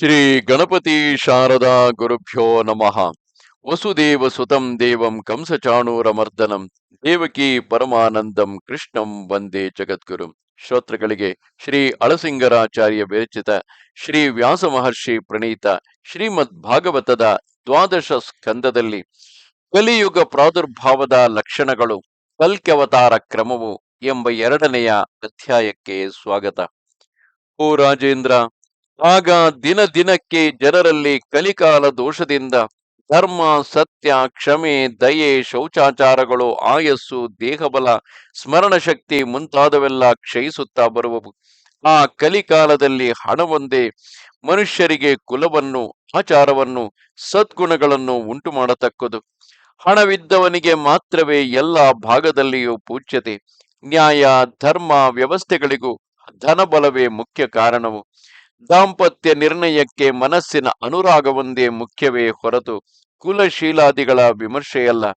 ಶ್ರೀ ಗಣಪತಿ ಶಾರದಾ ಗುರುಭ್ಯೋ ನಮಃ. ವಸುದೇವ ಸುತಂ ದೇವಂ ಕಂಸಚಾಣೂರಮರ್ದನಂ ದೇವಕಿ ಪರಮಾನಂದಂ ಕೃಷ್ಣಂ ವಂದೇ ಜಗದ್ಗುರು. ಶ್ರೋತೃಗಳಿಗೆ ಶ್ರೀ ಅಳಸಿಂಗರಾಚಾರ್ಯ ವಿರಚಿತ ಶ್ರೀ ವ್ಯಾಸ ಮಹರ್ಷಿ ಪ್ರಣೀತ ಶ್ರೀಮದ್ ಭಾಗವತದ ದ್ವಾದಶ ಸ್ಕಂದದಲ್ಲಿ ಕಲಿಯುಗ ಪ್ರಾದುರ್ಭಾವದ ಲಕ್ಷಣಗಳು ಕಲ್ಕ್ಯವತಾರ ಕ್ರಮವು ಎಂಬ ಎರಡನೆಯ ಅಧ್ಯಾಯಕ್ಕೆ ಸ್ವಾಗತ. ಓ ರಾಜೇಂದ್ರ ಆಗ ದಿನ ದಿನಕ್ಕೆ ಜನರಲ್ಲಿ ಕಲಿಕಾಲ ದೋಷದಿಂದ ಧರ್ಮ, ಸತ್ಯ, ಕ್ಷಮೆ, ದಯೆ, ಶೌಚಾಚಾರಗಳು, ಆಯಸ್ಸು, ದೇಹಬಲ ಸ್ಮರಣ ಶಕ್ತಿ ಮುಂತಾದವೆಲ್ಲ ಕ್ಷಯಿಸುತ್ತಾ ಬರುವವು. ಆ ಕಲಿಕಾಲದಲ್ಲಿ ಹಣವೊಂದೇ ಮನುಷ್ಯರಿಗೆ ಕುಲವನ್ನು, ಆಚಾರವನ್ನು, ಸದ್ಗುಣಗಳನ್ನು ಉಂಟು ಮಾಡತಕ್ಕದು ಹಣವಿದ್ದವನಿಗೆ ಮಾತ್ರವೇ ಎಲ್ಲ ಭಾಗದಲ್ಲಿಯೂ ಪೂಜ್ಯತೆ. ನ್ಯಾಯ, ಧರ್ಮ ವ್ಯವಸ್ಥೆಗಳಿಗೂ ಧನಬಲವೇ ಮುಖ್ಯ ಕಾರಣವು. ದಾಂಪತ್ಯ ನಿರ್ಣಯಕ್ಕೆ ಮನಸ್ಸಿನ ಅನುರಾಗವೊಂದೇ ಮುಖ್ಯವೇ ಹೊರತು ಕುಲಶೀಲಾದಿಗಳ ವಿಮರ್ಶೆಯಲ್ಲ.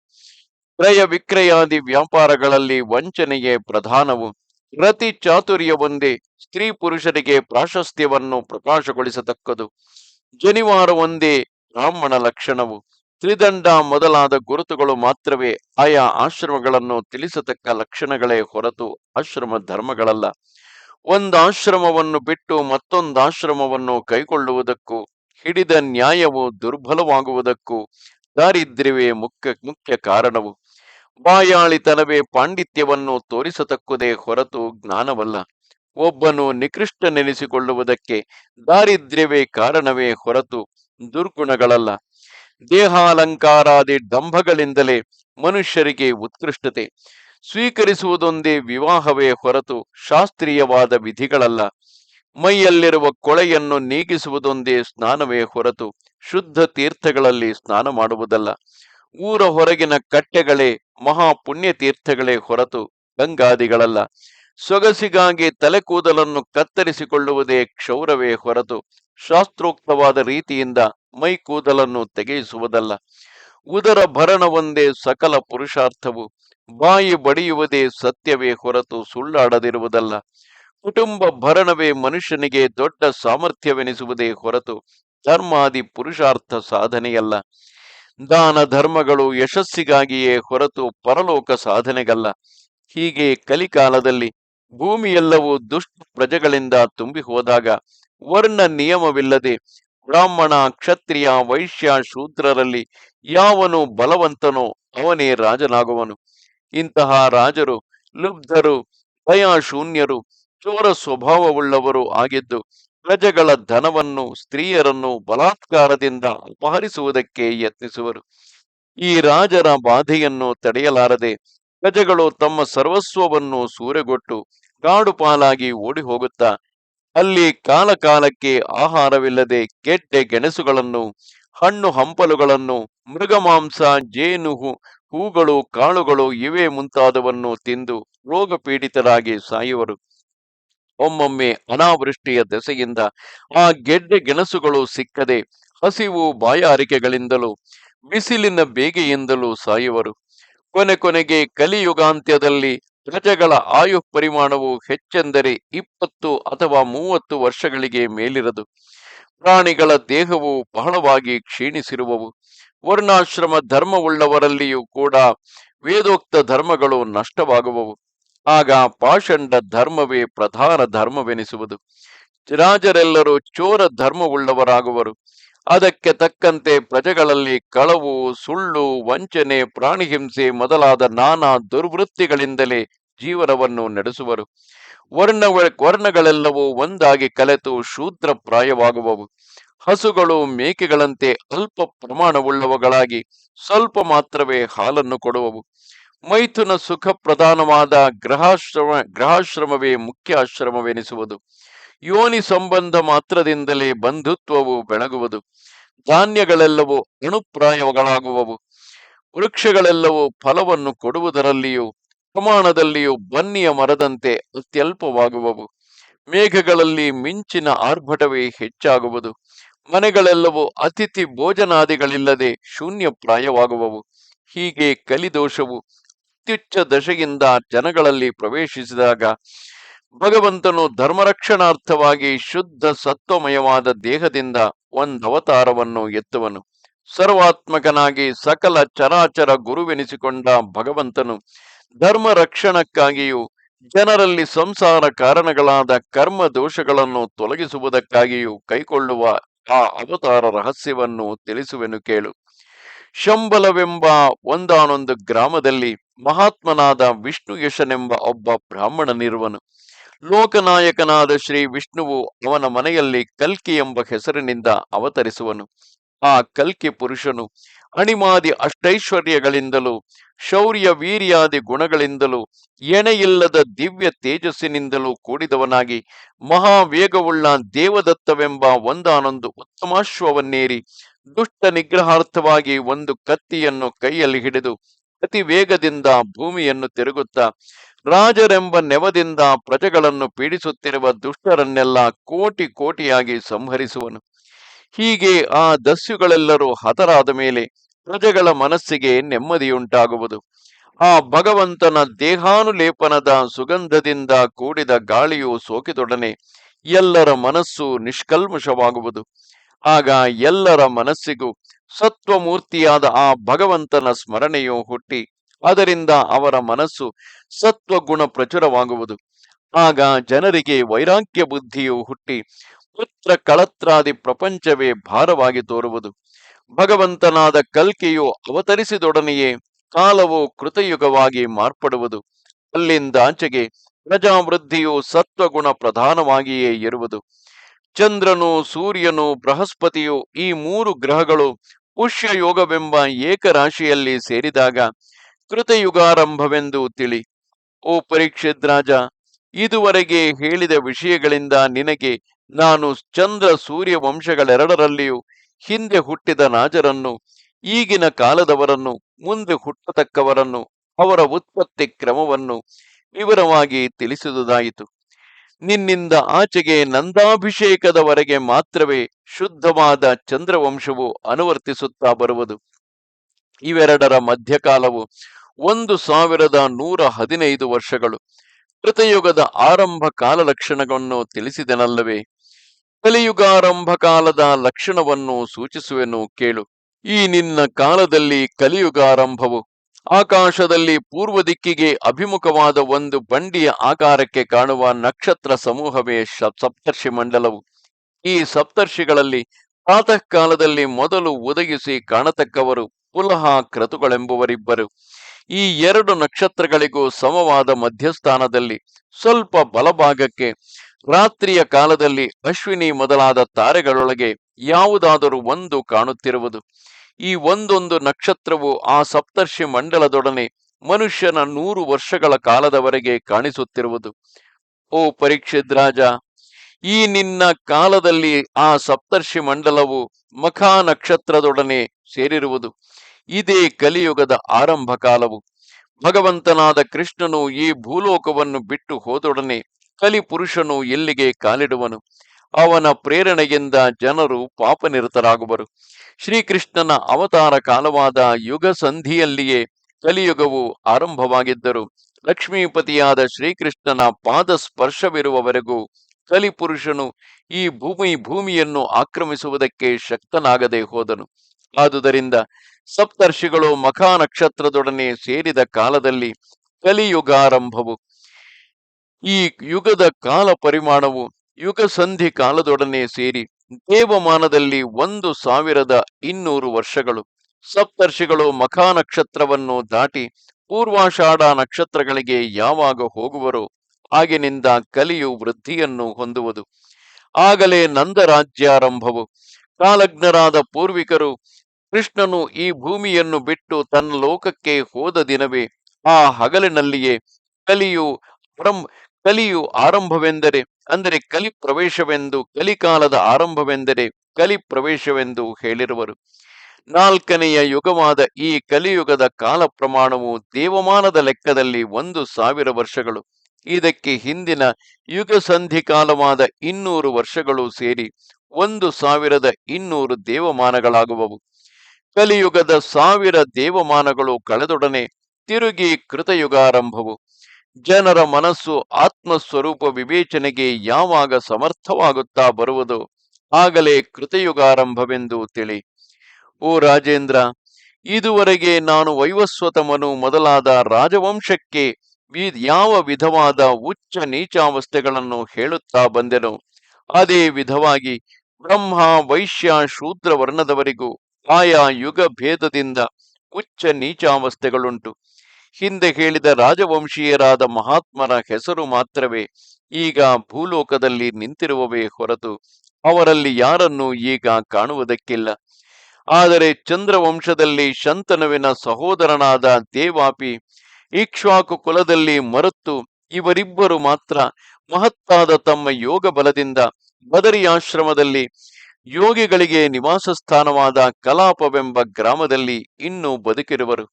ಕ್ರಯ ವಿಕ್ರಯಾದಿ ವ್ಯಾಪಾರಗಳಲ್ಲಿ ವಂಚನೆಯೇ ಪ್ರಧಾನವು. ಪ್ರತಿ ಚಾತುರ್ಯವೊಂದೇ ಸ್ತ್ರೀ ಪುರುಷರಿಗೆ ಪ್ರಾಶಸ್ತ್ಯವನ್ನು ಪ್ರಕಾಶಗೊಳಿಸತಕ್ಕದು. ಜನಿವಾರ ಒಂದೇ ಬ್ರಾಹ್ಮಣ ಲಕ್ಷಣವು. ತ್ರಿದಂಡ ಮೊದಲಾದ ಗುರುತುಗಳು ಮಾತ್ರವೇ ಆಯಾ ಆಶ್ರಮಗಳನ್ನು ತಿಳಿಸತಕ್ಕ ಲಕ್ಷಣಗಳೇ ಹೊರತು ಆಶ್ರಮ ಧರ್ಮಗಳಲ್ಲ. ಒಂದು ಆಶ್ರಮವನ್ನು ಬಿಟ್ಟು ಮತ್ತೊಂದಾಶ್ರಮವನ್ನು ಕೈಗೊಳ್ಳುವುದಕ್ಕೂ ಹಿಡಿದ ನ್ಯಾಯವು ದುರ್ಬಲವಾಗುವುದಕ್ಕೂ ದಾರಿದ್ರ್ಯವೇ ಮುಖ್ಯ ಮುಖ್ಯ ಕಾರಣವು. ಬಾಯಾಳಿತನವೇ ಪಾಂಡಿತ್ಯವನ್ನು ತೋರಿಸತಕ್ಕುದೇ ಹೊರತು ಜ್ಞಾನವಲ್ಲ. ಒಬ್ಬನು ನಿಕೃಷ್ಟನೆನಿಸಿಕೊಳ್ಳುವುದಕ್ಕೆ ದಾರಿದ್ರ್ಯವೇ ಕಾರಣವೇ ಹೊರತು ದುರ್ಗುಣಗಳಲ್ಲ. ದೇಹಾಲಂಕಾರಾದಿ ಡಂಭಗಳಿಂದಲೇ ಮನುಷ್ಯರಿಗೆ ಉತ್ಕೃಷ್ಟತೆ. ಸ್ವೀಕರಿಸುವುದೊಂದೇ ವಿವಾಹವೇ ಹೊರತು ಶಾಸ್ತ್ರೀಯವಾದ ವಿಧಿಗಳಲ್ಲ. ಮೈಯಲ್ಲಿರುವ ಕೊಳೆಯನ್ನು ನೀಗಿಸುವುದೊಂದೇ ಸ್ನಾನವೇ ಹೊರತು ಶುದ್ಧ ತೀರ್ಥಗಳಲ್ಲಿ ಸ್ನಾನ ಮಾಡುವುದಲ್ಲ. ಊರ ಹೊರಗಿನ ಕಟ್ಟೆಗಳೇ ಮಹಾಪುಣ್ಯ ತೀರ್ಥಗಳೇ ಹೊರತು ಗಂಗಾದಿಗಳಲ್ಲ. ಸೊಗಸಿಗಾಗಿ ತಲೆ ಕೂದಲನ್ನು ಕತ್ತರಿಸಿಕೊಳ್ಳುವುದೇ ಕ್ಷೌರವೇ ಹೊರತು ಶಾಸ್ತ್ರೋಕ್ತವಾದ ರೀತಿಯಿಂದ ಮೈ ಕೂದಲನ್ನು ತೆಗೆಯಿಸುವುದಲ್ಲ. ಉದರ ಭರಣವೊಂದೇ ಸಕಲ ಪುರುಷಾರ್ಥವು ಬಾಯಿ ಬಡಿಯುವುದೇ ಸತ್ಯವೇ ಹೊರತು ಸುಳ್ಳಾಡದಿರುವುದಲ್ಲ. ಕುಟುಂಬ ಭರಣವೇ ಮನುಷ್ಯನಿಗೆ ದೊಡ್ಡ ಸಾಮರ್ಥ್ಯವೆನಿಸುವುದೇ ಹೊರತು ಧರ್ಮಾದಿ ಪುರುಷಾರ್ಥ ಸಾಧನೆಯಲ್ಲ. ದಾನ ಧರ್ಮಗಳು ಯಶಸ್ಸಿಗಾಗಿಯೇ ಹೊರತು ಪರಲೋಕ ಸಾಧನೆಗಲ್ಲ. ಹೀಗೆ ಕಲಿಕಾಲದಲ್ಲಿ ಭೂಮಿಯೆಲ್ಲವೂ ದುಷ್ಟ ಪ್ರಜೆಗಳಿಂದ ತುಂಬಿ ಹೋದಾಗ ವರ್ಣ ನಿಯಮವಿಲ್ಲದೆ ಬ್ರಾಹ್ಮಣ, ಕ್ಷತ್ರಿಯ, ವೈಶ್ಯ, ಶೂದ್ರರಲ್ಲಿ ಯಾವನು ಬಲವಂತನೋ ಅವನೇ ರಾಜನಾಗುವನು. ಇಂತಹ ರಾಜರು, ಲುಬ್ಧರು ಭಯಶೂನ್ಯರು ಚೋರ ಸ್ವಭಾವವುಳ್ಳವರು ಆಗಿದ್ದು, ಪ್ರಜೆಗಳ ಧನವನ್ನು, ಸ್ತ್ರೀಯರನ್ನು ಬಲಾತ್ಕಾರದಿಂದ ಅಪಹರಿಸುವುದಕ್ಕೆ ಯತ್ನಿಸುವರು. ಈ ರಾಜರ ಬಾಧೆಯನ್ನು ತಡೆಯಲಾರದೆ, ಪ್ರಜೆಗಳು ತಮ್ಮ ಸರ್ವಸ್ವವನ್ನು ಸೂರೆಗೊಟ್ಟು, ಕಾಡುಪಾಲಾಗಿ ಓಡಿ ಹೋಗುತ್ತಾ ಅಲ್ಲಿ ಕಾಲಕಾಲಕ್ಕೆ ಆಹಾರವಿಲ್ಲದೆ ಗೆಡ್ಡೆ ಗೆಣಸುಗಳನ್ನು ಹಣ್ಣು ಹಂಪಲುಗಳನ್ನು ಮೃಗಮಾಂಸ ಜೇನು ಹೂಗಳು, ಕಾಳುಗಳು ಇವೇ ಮುಂತಾದವನ್ನು ತಿಂದು ರೋಗ ಪೀಡಿತರಾಗಿ ಸಾಯುವರು. ಒಮ್ಮೊಮ್ಮೆ ಅನಾವೃಷ್ಟಿಯ ದೆಸೆಯಿಂದ ಆ ಗೆಡ್ಡೆ ಗೆಣಸುಗಳು ಸಿಕ್ಕದೆ ಹಸಿವು ಬಾಯಾರಿಕೆಗಳಿಂದಲೂ, ಬಿಸಿಲಿನ ಬೇಗೆಯಿಂದಲೂ ಸಾಯುವರು. ಕೊನೆ ಕೊನೆಗೆ ಕಲಿಯುಗಾಂತ್ಯದಲ್ಲಿ ಪ್ರಜೆಗಳ ಆಯು ಪರಿಮಾಣವು ಹೆಚ್ಚೆಂದರೆ ಇಪ್ಪತ್ತು ಅಥವಾ ಮೂವತ್ತು ವರ್ಷಗಳಿಗೆ ಮೇಲಿರದು. ಪ್ರಾಣಿಗಳ ದೇಹವು ಬಹಳವಾಗಿ ಕ್ಷೀಣಿಸಿರುವವು. ವರ್ಣಾಶ್ರಮ ಧರ್ಮವುಳ್ಳವರಲ್ಲಿಯೂ ಕೂಡ ವೇದೋಕ್ತ ಧರ್ಮಗಳು ನಷ್ಟವಾಗುವವು. ಆಗ ಪಾಷಂಡ ಧರ್ಮವೇ ಪ್ರಧಾನ ಧರ್ಮವೆನಿಸುವುದು. ರಾಜರೆಲ್ಲರೂ ಚೋರ ಧರ್ಮವುಳ್ಳವರಾಗುವರು. ಅದಕ್ಕೆ ತಕ್ಕಂತೆ ಪ್ರಜೆಗಳಲ್ಲಿ ಕಳವು, ಸುಳ್ಳು, ವಂಚನೆ ಪ್ರಾಣಿಹಿಂಸೆ ಮೊದಲಾದ ನಾನಾ ದುರ್ವೃತ್ತಿಗಳಿಂದಲೇ ಜೀವನವನ್ನು ನಡೆಸುವರು. ವರ್ಣ ವರ್ಣಗಳೆಲ್ಲವೂ ಒಂದಾಗಿ ಕಲೆತು ಶೂದ್ರ ಪ್ರಾಯವಾಗುವವು ಹಸುಗಳು ಮೇಕೆಗಳಂತೆ ಅಲ್ಪ ಪ್ರಮಾಣವುಳ್ಳವುಗಳಾಗಿ ಸ್ವಲ್ಪ ಮಾತ್ರವೇ ಹಾಲನ್ನು ಕೊಡುವವು. ಮೈಥುನ ಸುಖ ಪ್ರಧಾನವಾದ ಗ್ರಹಾಶ್ರಮ ಗೃಹಾಶ್ರಮವೇ ಮುಖ್ಯ ಆಶ್ರಮವೆನಿಸುವುದು ಯೋನಿ ಸಂಬಂಧ ಮಾತ್ರದಿಂದಲೇ ಬಂಧುತ್ವವು ಬೆಳಗುವುದು. ಧಾನ್ಯಗಳೆಲ್ಲವೂ ಅಣುಪ್ರಾಯಗಳಾಗುವವು. ವೃಕ್ಷಗಳೆಲ್ಲವೂ ಫಲವನ್ನು ಕೊಡುವುದರಲ್ಲಿಯೂ ಪ್ರಮಾಣದಲ್ಲಿಯೂ ಬನ್ನಿಯ ಮರದಂತೆ ಅತ್ಯಲ್ಪವಾಗುವವು. ಮೇಘಗಳಲ್ಲಿ ಮಿಂಚಿನ ಆರ್ಭಟವೇ ಹೆಚ್ಚಾಗುವುದು. ಮನೆಗಳೆಲ್ಲವೂ ಅತಿಥಿ ಭೋಜನಾದಿಗಳಿಲ್ಲದೆ ಶೂನ್ಯ ಪ್ರಾಯವಾಗುವವು ಹೀಗೆ ಕಲಿದೋಷವು ಅತ್ಯುಚ್ಚ ದಶೆಯಿಂದ ಜನಗಳಲ್ಲಿ ಪ್ರವೇಶಿಸಿದಾಗ ಭಗವಂತನು ಧರ್ಮರಕ್ಷಣಾರ್ಥವಾಗಿ ಶುದ್ಧ ಸತ್ವಮಯವಾದ ದೇಹದಿಂದ ಒಂದವತಾರವನ್ನು ಎತ್ತುವನು. ಸರ್ವಾತ್ಮಕನಾಗಿ ಸಕಲ ಚರಾಚರ ಗುರುವೆನಿಸಿಕೊಂಡ ಭಗವಂತನು ಧರ್ಮ ರಕ್ಷಣಕ್ಕಾಗಿಯೂ ಜನರಲ್ಲಿ ಸಂಸಾರ ಕಾರಣಗಳಾದ ಕರ್ಮ ದೋಷಗಳನ್ನು ತೊಲಗಿಸುವುದಕ್ಕಾಗಿಯೂ ಕೈಕೊಳ್ಳುವ ಆ ಅವತಾರ ರಹಸ್ಯವನ್ನು ತಿಳಿಸುವೆನು ಕೇಳು. ಶಂಬಲವೆಂಬ ಒಂದಾನೊಂದು ಗ್ರಾಮದಲ್ಲಿ ಮಹಾತ್ಮನಾದ ವಿಷ್ಣು ಯಶನೆಂಬ ಒಬ್ಬ ಬ್ರಾಹ್ಮಣನಿರುವನು. ಲೋಕನಾಯಕನಾದ ಶ್ರೀ ವಿಷ್ಣುವು ಅವನ ಮನೆಯಲ್ಲಿ ಕಲ್ಕಿ ಎಂಬ ಹೆಸರಿನಿಂದ ಅವತರಿಸುವನು. ಆ ಕಲ್ಕಿ ಪುರುಷನು ಅಣಿಮಾದಿ ಅಷ್ಟೈಶ್ವರ್ಯಗಳಿಂದಲೂ, ಶೌರ್ಯ ವೀರ್ಯಾದಿ ಗುಣಗಳಿಂದಲೂ, ಎಣೆಯಿಲ್ಲದ ದಿವ್ಯ ತೇಜಸ್ಸಿನಿಂದಲೂ ಕೂಡಿದವನಾಗಿ ಮಹಾವೇಗವುಳ್ಳ ದೇವದತ್ತವೆಂಬ ಒಂದಾನೊಂದು ಉತ್ತಮಾಶ್ವವನ್ನೇರಿ ದುಷ್ಟ ನಿಗ್ರಹಾರ್ಥವಾಗಿ ಒಂದು ಕತ್ತಿಯನ್ನು ಕೈಯಲ್ಲಿ ಹಿಡಿದು ಅತಿ ವೇಗದಿಂದ ಭೂಮಿಯನ್ನು ತಿರುಗುತ್ತಾ, ರಾಜರೆಂಬ ನೆವದಿಂದ ಪ್ರಜೆಗಳನ್ನು ಪೀಡಿಸುತ್ತಿರುವ ದುಷ್ಟರನ್ನೆಲ್ಲ ಕೋಟಿ ಕೋಟಿಯಾಗಿ ಸಂಹರಿಸುವನು. ಹೀಗೆ ಆ ದಸ್ಯುಗಳೆಲ್ಲರೂ ಹತರಾದ ಮೇಲೆ ಪ್ರಜೆಗಳ ಮನಸ್ಸಿಗೆ ನೆಮ್ಮದಿಯುಂಟಾಗುವುದು. ಆ ಭಗವಂತನ ದೇಹಾನುಲೇಪನದ ಸುಗಂಧದಿಂದ ಕೂಡಿದ ಗಾಳಿಯು ಸೋಕಿದೊಡನೆ ಎಲ್ಲರ ಮನಸ್ಸು ನಿಷ್ಕಲ್ಮಶವಾಗುವುದು. ಆಗ ಎಲ್ಲರ ಮನಸ್ಸಿಗೂ ಸತ್ವಮೂರ್ತಿಯಾದ ಆ ಭಗವಂತನ ಸ್ಮರಣೆಯು ಹುಟ್ಟಿ, ಅದರಿಂದ ಅವರ ಮನಸ್ಸು ಸತ್ವಗುಣ ಪ್ರಚುರವಾಗುವುದು. ಆಗ ಜನರಿಗೆ ವೈರಾಗ್ಯ ಬುದ್ಧಿಯು ಹುಟ್ಟಿ ಪುತ್ರ ಕಳತ್ರಾದಿ ಪ್ರಪಂಚವೇ ಭಾರವಾಗಿ ತೋರುವುದು. ಭಗವಂತನಾದ ಕಲ್ಕಿಯು ಅವತರಿಸಿದೊಡನೆಯೇ ಕಾಲವು ಕೃತಯುಗವಾಗಿ ಮಾರ್ಪಡುವುದು. ಅಲ್ಲಿಂದಾಚೆಗೆ ಪ್ರಜಾವೃದ್ಧಿಯು ಸತ್ವಗುಣ ಪ್ರಧಾನವಾಗಿಯೇ ಇರುವುದು. ಚಂದ್ರನು ಸೂರ್ಯನು ಬೃಹಸ್ಪತಿಯು ಈ ಮೂರು ಗ್ರಹಗಳು ಪುಷ್ಯ ಯೋಗವೆಂಬ ಏಕರಾಶಿಯಲ್ಲಿ ಸೇರಿದಾಗ ಕೃತಯುಗಾರಂಭವೆಂದು ತಿಳಿ. ಓ ಪರೀಕ್ಷಿತ್ ರಾಜ, ಇದುವರೆಗೆ ಹೇಳಿದ ವಿಷಯಗಳಿಂದ ನಿನಗೆ ನಾನು ಚಂದ್ರ ಸೂರ್ಯ ವಂಶಗಳೆರಡರಲ್ಲಿಯೂ ಹಿಂದೆ ಹುಟ್ಟಿದ ನಾಜರನ್ನು, ಈಗಿನ ಕಾಲದವರನ್ನು, ಮುಂದೆ ಹುಟ್ಟತಕ್ಕವರನ್ನು, ಅವರ ಉತ್ಪತ್ತಿ ಕ್ರಮವನ್ನು ವಿವರವಾಗಿ ತಿಳಿಸಿದುದಾಯಿತು. ನಿನ್ನಿಂದ ಆಚೆಗೆ ನಂದಾಭಿಷೇಕದವರೆಗೆ ಮಾತ್ರವೇ ಶುದ್ಧವಾದ ಚಂದ್ರವಂಶವು ಅನುವರ್ತಿಸುತ್ತಾ ಬರುವುದು. ಇವೆರಡರ ಮಧ್ಯಕಾಲವು ಒಂದು ಸಾವಿರದ ನೂರ ಹದಿನೈದು ವರ್ಷಗಳು. ಕೃತಯುಗದ ಆರಂಭ ಕಾಲ ಲಕ್ಷಣವನ್ನು ತಿಳಿಸಿದನಲ್ಲವೇ? ಕಲಿಯುಗಾರಂಭ ಕಾಲದ ಲಕ್ಷಣವನ್ನು ಸೂಚಿಸುವೆನು, ಕೇಳು. ಈ ನಿನ್ನ ಕಾಲದಲ್ಲಿ ಕಲಿಯುಗಾರಂಭವು ಆಕಾಶದಲ್ಲಿ ಪೂರ್ವ ದಿಕ್ಕಿಗೆ ಅಭಿಮುಖವಾದ ಒಂದು ಬಂಡಿಯ ಆಕಾರಕ್ಕೆ ಕಾಣುವ ನಕ್ಷತ್ರ ಸಮೂಹವೇ ಸಪ್ತರ್ಷಿ ಮಂಡಲವು. ಈ ಸಪ್ತರ್ಷಿಗಳಲ್ಲಿ ಪ್ರಾತಃ ಕಾಲದಲ್ಲಿ ಮೊದಲು ಒದಗಿಸಿ ಕಾಣತಕ್ಕವರು ಪುಲಹ ಕ್ರತುಗಳೆಂಬುವರಿಬ್ಬರು ಈ ಎರಡು ನಕ್ಷತ್ರಗಳಿಗೂ ಸಮವಾದ ಮಧ್ಯಸ್ಥಾನದಲ್ಲಿ ಸ್ವಲ್ಪ ಬಲಭಾಗಕ್ಕೆ ರಾತ್ರಿಯ ಕಾಲದಲ್ಲಿ ಅಶ್ವಿನಿ ಮೊದಲಾದ ತಾರೆಗಳೊಳಗೆ ಯಾವುದಾದರೂ ಒಂದು ಕಾಣುತ್ತಿರುವುದು. ಈ ಒಂದೊಂದು ನಕ್ಷತ್ರವು ಆ ಸಪ್ತರ್ಷಿ ಮಂಡಲದೊಡನೆ ಮನುಷ್ಯನ ನೂರು ವರ್ಷಗಳ ಕಾಲದವರೆಗೆ ಕಾಣಿಸುತ್ತಿರುವುದು. ಓ ಪರೀಕ್ಷಿತ್ ರಾಜ ಈ ನಿನ್ನ ಕಾಲದಲ್ಲಿ ಆ ಸಪ್ತರ್ಷಿ ಮಂಡಲವು ಮಖಾ ನಕ್ಷತ್ರದೊಡನೆ ಸೇರಿರುವುದು. ಇದೇ ಕಲಿಯುಗದ ಆರಂಭ ಕಾಲವು. ಭಗವಂತನಾದ ಕೃಷ್ಣನು ಈ ಭೂಲೋಕವನ್ನು ಬಿಟ್ಟು ಹೋದೊಡನೆ ಕಲಿಪುರುಷನು ಎಲ್ಲಿಗೆ ಕಾಲಿಡುವನು? ಅವನ ಪ್ರೇರಣೆಯಿಂದ ಜನರು ಪಾಪನಿರತರಾಗುವರು. ಶ್ರೀಕೃಷ್ಣನ ಅವತಾರ ಕಾಲವಾದ ಯುಗ ಸಂಧಿಯಲ್ಲಿಯೇ ಕಲಿಯುಗವು ಆರಂಭವಾಗಿದ್ದರು. ಲಕ್ಷ್ಮೀಪತಿಯಾದ ಶ್ರೀಕೃಷ್ಣನ ಪಾದ ಸ್ಪರ್ಶವಿರುವವರೆಗೂ ಕಲಿಪುರುಷನು ಈ ಭೂಮಿ ಭೂಮಿಯನ್ನು ಆಕ್ರಮಿಸುವುದಕ್ಕೆ ಶಕ್ತನಾಗದೆ ಹೋದನು. ಆದುದರಿಂದ ಸಪ್ತರ್ಷಿಗಳು ಮಖಾ ನಕ್ಷತ್ರದೊಡನೆ ಸೇರಿದ ಕಾಲದಲ್ಲಿ ಕಲಿಯುಗಾರಂಭವು ಈ ಯುಗದ ಕಾಲ ಪರಿಮಾಣವು ಯುಗ ಸಂಧಿ ಕಾಲದೊಡನೆ ಸೇರಿ ದೇವಮಾನದಲ್ಲಿ ಒಂದು ಸಾವಿರದ ಇನ್ನೂರು ವರ್ಷಗಳು. ಸಪ್ತರ್ಷಿಗಳು ಮಖಾ ನಕ್ಷತ್ರವನ್ನು ದಾಟಿ ಪೂರ್ವಾಷಾಢ ನಕ್ಷತ್ರಗಳಿಗೆ ಯಾವಾಗ ಹೋಗುವರೋ ಆಗಿನಿಂದ ಕಲಿಯು ವೃದ್ಧಿಯನ್ನು ಹೊಂದುವುದು. ಆಗಲೇ ನಂದರಾಜ್ಯಾರಂಭವು. ಕಾಲಜ್ಞರಾದ ಪೂರ್ವಿಕರು ಕೃಷ್ಣನು ಈ ಭೂಮಿಯನ್ನು ಬಿಟ್ಟು ತನ್ನ ಲೋಕಕ್ಕೆ ಹೋದ ದಿನವೇ ಆ ಹಗಲಿನಲ್ಲಿಯೇ ಕಲಿಯು ಆರಂಭ ಕಲಿಯು ಆರಂಭವೆಂದರೆ, ಅಂದರೆ ಕಲಿ ಪ್ರವೇಶವೆಂದು, ಕಲಿಕಾಲದ ಆರಂಭವೆಂದರೆ ಕಲಿ ಪ್ರವೇಶವೆಂದು ಹೇಳಿರುವರು. ನಾಲ್ಕನೆಯ ಯುಗವಾದ ಈ ಕಲಿಯುಗದ ಕಾಲ ಪ್ರಮಾಣವು ದೇವಮಾನದ ಲೆಕ್ಕದಲ್ಲಿ ಒಂದು ಸಾವಿರ ವರ್ಷಗಳು. ಇದಕ್ಕೆ ಹಿಂದಿನ ಯುಗ ಸಂಧಿ ಕಾಲವಾದ ಇನ್ನೂರು ವರ್ಷಗಳು ಸೇರಿ ಒಂದು ಸಾವಿರದ ಇನ್ನೂರು ದೇವಮಾನಗಳಾಗುವವು. ಕಲಿಯುಗದ ಸಾವಿರ ದೇವಮಾನಗಳು ಕಳೆದೊಡನೆ ತಿರುಗಿ ಕೃತಯುಗಾರಂಭವು. ಜನರ ಮನಸ್ಸು ಆತ್ಮಸ್ವರೂಪ ವಿವೇಚನೆಗೆ ಯಾವಾಗ ಸಮರ್ಥವಾಗುತ್ತಾ ಬರುವುದು? ಆಗಲೇ ಕೃತಯುಗಾರಂಭವೆಂದು ತಿಳಿ. ಓ ರಾಜೇಂದ್ರ, ಇದುವರೆಗೆ ನಾನು ವೈವಸ್ವತಮನು ಮೊದಲಾದ ರಾಜವಂಶಕ್ಕೆ ಯಾವ ವಿಧವಾದ ಉಚ್ಚ ನೀಚಾವಸ್ಥೆಗಳನ್ನು ಹೇಳುತ್ತಾ ಬಂದೆನು? ಅದೇ ವಿಧವಾಗಿ ಬ್ರಹ್ಮ, ವೈಶ್ಯ, ಶೂದ್ರ ವರ್ಣದವರಿಗೂ ಆಯಾ ಯುಗ ಭೇದದಿಂದ ಉಚ್ಚ ನೀಚಾವಸ್ಥೆಗಳುಂಟು. ಹಿಂದೆ ಹೇಳಿದ ರಾಜವಂಶೀಯರಾದ ಮಹಾತ್ಮರ ಹೆಸರು ಮಾತ್ರವೇ ಈಗ ಭೂಲೋಕದಲ್ಲಿ ನಿಂತಿರುವವೇ ಹೊರತು ಅವರಲ್ಲಿ ಯಾರನ್ನು ಈಗ ಕಾಣುವುದಕ್ಕಿಲ್ಲ. ಆದರೆ ಚಂದ್ರವಂಶದಲ್ಲಿ ಶಂತನುವಿನ ಸಹೋದರನಾದ ದೇವಾಪಿ ಇಕ್ಷ್ವಾಕು ಕುಲದಲ್ಲಿ ಮರುತ್ತು ಇವರಿಬ್ಬರು ಮಾತ್ರ ಮಹತ್ತಾದ ತಮ್ಮ ಯೋಗ ಬಲದಿಂದ ಬದರಿ ಆಶ್ರಮದಲ್ಲಿ ಯೋಗಿಗಳಿಗೆ ನಿವಾಸ ಸ್ಥಾನವಾದ ಕಲಾಪವೆಂಬ ಗ್ರಾಮದಲ್ಲಿ ಇನ್ನೂ ಬದುಕಿರುವರು.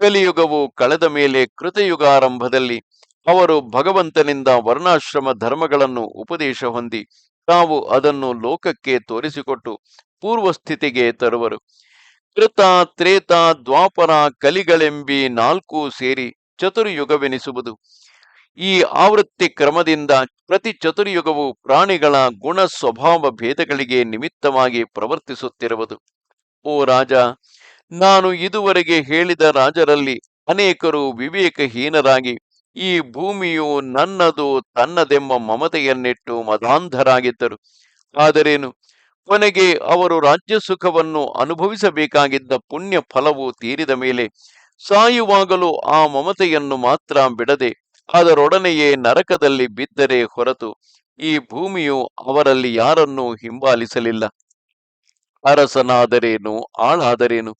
ಕಲಿಯುಗವು ಕಳೆದ ಮೇಲೆ ಕೃತಯುಗಾರಂಭದಲ್ಲಿ ಅವರು ಭಗವಂತನಿಂದ ವರ್ಣಾಶ್ರಮ ಧರ್ಮಗಳನ್ನು ಉಪದೇಶ ಹೊಂದಿ ತಾವು ಅದನ್ನು ಲೋಕಕ್ಕೆ ತೋರಿಸಿಕೊಟ್ಟು ಪೂರ್ವಸ್ಥಿತಿಗೆ ತರುವರು. ಕೃತ, ತ್ರೇತ, ದ್ವಾಪರ ಕಲಿಗಳೆಂಬಿ ನಾಲ್ಕು ಸೇರಿ ಚತುರ್ಯುಗವೆನಿಸುವುದು. ಈ ಆವೃತ್ತಿ ಕ್ರಮದಿಂದ ಪ್ರತಿ ಚತುರ್ಯುಗವು ಪ್ರಾಣಿಗಳ ಗುಣ ಸ್ವಭಾವ ಭೇದಗಳಿಗೆ ನಿಮಿತ್ತವಾಗಿ ಪ್ರವರ್ತಿಸುತ್ತಿರುವುದು. ಓ ರಾಜ ನಾನು ಇದುವರೆಗೆ ಹೇಳಿದ ರಾಜರಲ್ಲಿ ಅನೇಕರು ವಿವೇಕಹೀನರಾಗಿ, ಈ ಭೂಮಿಯು ನನ್ನದು ತನ್ನದೆಂಬ ಮಮತೆಯನ್ನಿಟ್ಟು ಮದಾಂಧರಾಗಿದ್ದರು. ಆದರೇನು? ಕೊನೆಗೆ ಅವರು ರಾಜ್ಯ ಸುಖವನ್ನು ಅನುಭವಿಸಬೇಕಾಗಿದ್ದ ಪುಣ್ಯ ಫಲವು ತೀರಿದ ಮೇಲೆ ಸಾಯುವಾಗಲೂ ಆ ಮಮತೆಯನ್ನು ಮಾತ್ರ ಬಿಡದೆ, ಅದರೊಡನೆಯೇ ನರಕದಲ್ಲಿ ಬಿದ್ದರೆ ಹೊರತು ಈ ಭೂಮಿಯು ಅವರಲ್ಲಿ ಯಾರನ್ನೂ ಹಿಂಬಾಲಿಸಲಿಲ್ಲ. ಅರಸನಾದರೇನು? ಆಳಾದರೇನು?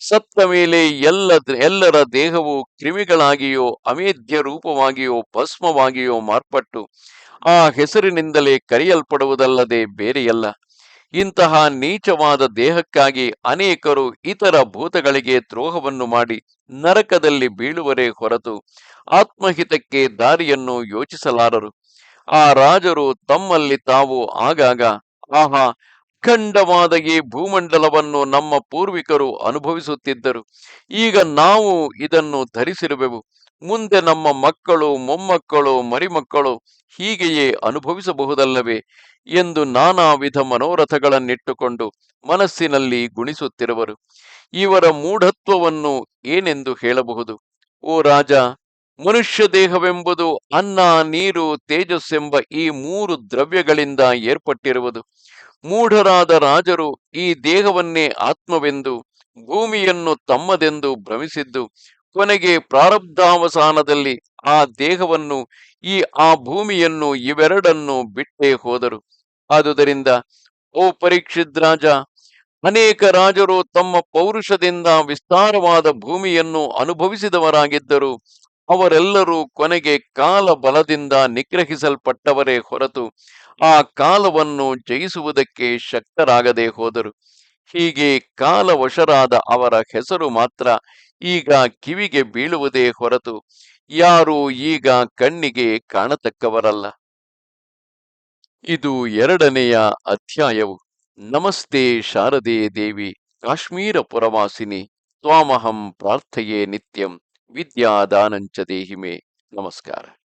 ಸತ್ತ ಮೇಲೆ ಎಲ್ಲ ಎಲ್ಲರ ದೇಹವು ಕ್ರಿಮಿಗಳಾಗಿಯೋ, ಅಮೇಧ್ಯ ರೂಪವಾಗಿಯೋ, ಭಸ್ಮವಾಗಿಯೋ ಮಾರ್ಪಟ್ಟು, ಆ ಹೆಸರಿನಿಂದಲೇ ಕರೆಯಲ್ಪಡುವುದಲ್ಲದೆ ಬೇರೆಯಲ್ಲ. ಇಂತಹ ನೀಚವಾದ ದೇಹಕ್ಕಾಗಿ ಅನೇಕರು ಇತರ ಭೂತಗಳಿಗೆ ದ್ರೋಹವನ್ನು ಮಾಡಿ ನರಕದಲ್ಲಿ ಬೀಳುವರೇ ಹೊರತು ಆತ್ಮಹಿತಕ್ಕೆ ದಾರಿಯನ್ನು ಯೋಚಿಸಲಾರರು. ಆ ರಾಜರು ತಮ್ಮಲ್ಲಿ ತಾವು ಆಗಾಗ, ಆಹಾ ಅಖಂಡವಾದ ಈ ಭೂಮಂಡಲವನ್ನು ನಮ್ಮ ಪೂರ್ವಿಕರು ಅನುಭವಿಸುತ್ತಿದ್ದರು. ಈಗ ನಾವು ಇದನ್ನು ಧರಿಸಿರುವೆವು. ಮುಂದೆ ನಮ್ಮ ಮಕ್ಕಳು, ಮೊಮ್ಮಕ್ಕಳು, ಮರಿಮಕ್ಕಳು ಹೀಗೆಯೇ ಅನುಭವಿಸಬಹುದಲ್ಲವೇ ಎಂದು ನಾನಾ ವಿಧ ಮನೋರಥಗಳನ್ನಿಟ್ಟುಕೊಂಡು ಮನಸ್ಸಿನಲ್ಲಿ ಗುಣಿಸುತ್ತಿರುವರು. ಇವರ ಮೂಢತ್ವವನ್ನು ಏನೆಂದು ಹೇಳಬಹುದು? ಓ ರಾಜ, ಮನುಷ್ಯ ದೇಹವೆಂಬುದು ಅನ್ನ, ನೀರು, ತೇಜಸ್ಸೆಂಬ ಈ ಮೂರು ದ್ರವ್ಯಗಳಿಂದ ಏರ್ಪಟ್ಟಿರುವುದು. ಮೂಢರಾದ ರಾಜರು ಈ ದೇಹವನ್ನೇ ಆತ್ಮವೆಂದು, ಭೂಮಿಯನ್ನು ತಮ್ಮದೆಂದು ಭ್ರಮಿಸಿದ್ದು, ಕೊನೆಗೆ ಪ್ರಾರಬ್ಧಾವಸಾನದಲ್ಲಿ ಆ ದೇಹವನ್ನು, ಈ ಆ ಭೂಮಿಯನ್ನು ಇವೆರಡನ್ನು ಬಿಟ್ಟೇ ಹೋದರು. ಆದುದರಿಂದ, ಓ ಪರೀಕ್ಷಿದ್ ರಾಜ, ಅನೇಕ ರಾಜರು ತಮ್ಮ ಪೌರುಷದಿಂದ ವಿಸ್ತಾರವಾದ ಭೂಮಿಯನ್ನು ಅನುಭವಿಸಿದವರಾಗಿದ್ದರು, ಅವರೆಲ್ಲರೂ ಕೊನೆಗೆ ಕಾಲ ಬಲದಿಂದ ನಿಗ್ರಹಿಸಲ್ಪಟ್ಟವರೇ ಹೊರತು ಆ ಕಾಲವನ್ನು ಜಯಿಸುವುದಕ್ಕೆ ಶಕ್ತರಾಗದೆ ಹೋದರು. ಹೀಗೆ ಕಾಲವಶರಾದ ಅವರ ಹೆಸರು ಮಾತ್ರ ಈಗ ಕಿವಿಗೆ ಬೀಳುವುದೇ ಹೊರತು ಯಾರು ಈಗ ಕಣ್ಣಿಗೆ ಕಾಣತಕ್ಕವರಲ್ಲ. ಇದು ಎರಡನೆಯ ಅಧ್ಯಾಯವು. ನಮಸ್ತೆ ಶಾರದೆ ದೇವಿ, ಕಾಶ್ಮೀರ ಪುರವಾಸಿನಿ, ತ್ವಾಮಹಂ ಪ್ರಾರ್ಥೆಯೇ ನಿತ್ಯಂ, ವಿದ್ಯಾದಾನಂಚ ದೇಹಿಮೆ. ನಮಸ್ಕಾರ.